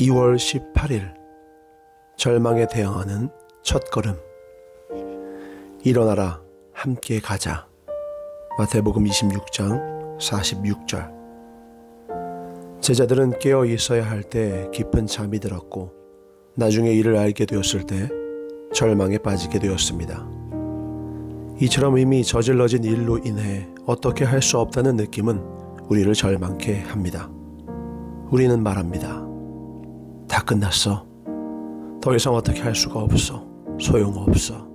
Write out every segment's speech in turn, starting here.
2월 18일 절망에 대응하는 첫걸음 일어나라 함께 가자 마태복음 26장 46절 제자들은 깨어 있어야 할 때 깊은 잠이 들었고 나중에 이를 알게 되었을 때 절망에 빠지게 되었습니다. 이처럼 이미 저질러진 일로 인해 어떻게 할 수 없다는 느낌은 우리를 절망케 합니다. 우리는 말합니다. 다 끝났어. 더 이상 어떻게 할 수가 없어. 소용없어.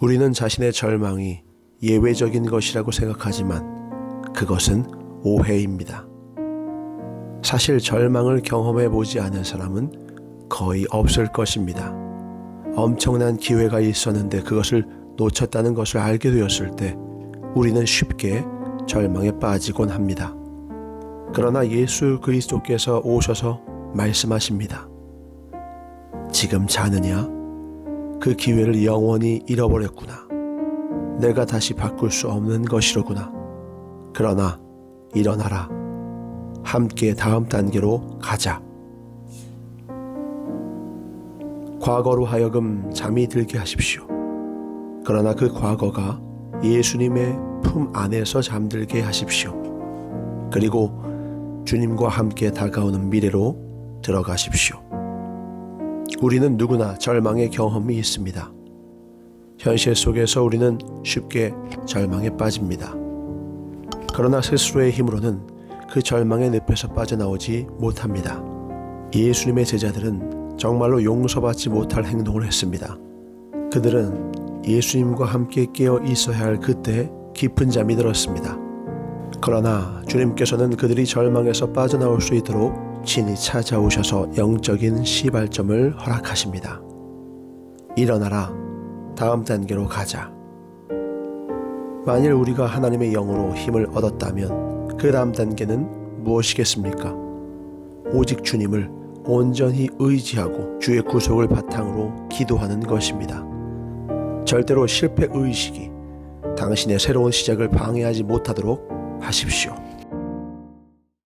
우리는 자신의 절망이 예외적인 것이라고 생각하지만 그것은 오해입니다. 사실 절망을 경험해 보지 않은 사람은 거의 없을 것입니다. 엄청난 기회가 있었는데 그것을 놓쳤다는 것을 알게 되었을 때 우리는 쉽게 절망에 빠지곤 합니다. 그러나 예수 그리스도께서 오셔서 말씀하십니다. 지금 자느냐? 그 기회를 영원히 잃어버렸구나. 내가 다시 바꿀 수 없는 것이로구나. 그러나 일어나라. 함께 다음 단계로 가자. 과거로 하여금 잠이 들게 하십시오. 그러나 그 과거가 예수님의 품 안에서 잠들게 하십시오. 그리고 주님과 함께 다가오는 미래로 들어가십시오. 우리는 누구나 절망의 경험이 있습니다. 현실 속에서 우리는 쉽게 절망에 빠집니다. 그러나 스스로의 힘으로는 그 절망의 늪에서 빠져나오지 못합니다. 예수님의 제자들은 정말로 용서받지 못할 행동을 했습니다. 그들은 예수님과 함께 깨어 있어야 할 그때 깊은 잠이 들었습니다. 그러나 주님께서는 그들이 절망에서 빠져나올 수 있도록 친히 찾아오셔서 영적인 시발점을 허락하십니다. 일어나라. 다음 단계로 가자. 만일 우리가 하나님의 영으로 힘을 얻었다면 그 다음 단계는 무엇이겠습니까? 오직 주님을 온전히 의지하고 주의 구속을 바탕으로 기도하는 것입니다. 절대로 실패 의식이 당신의 새로운 시작을 방해하지 못하도록 하십시오.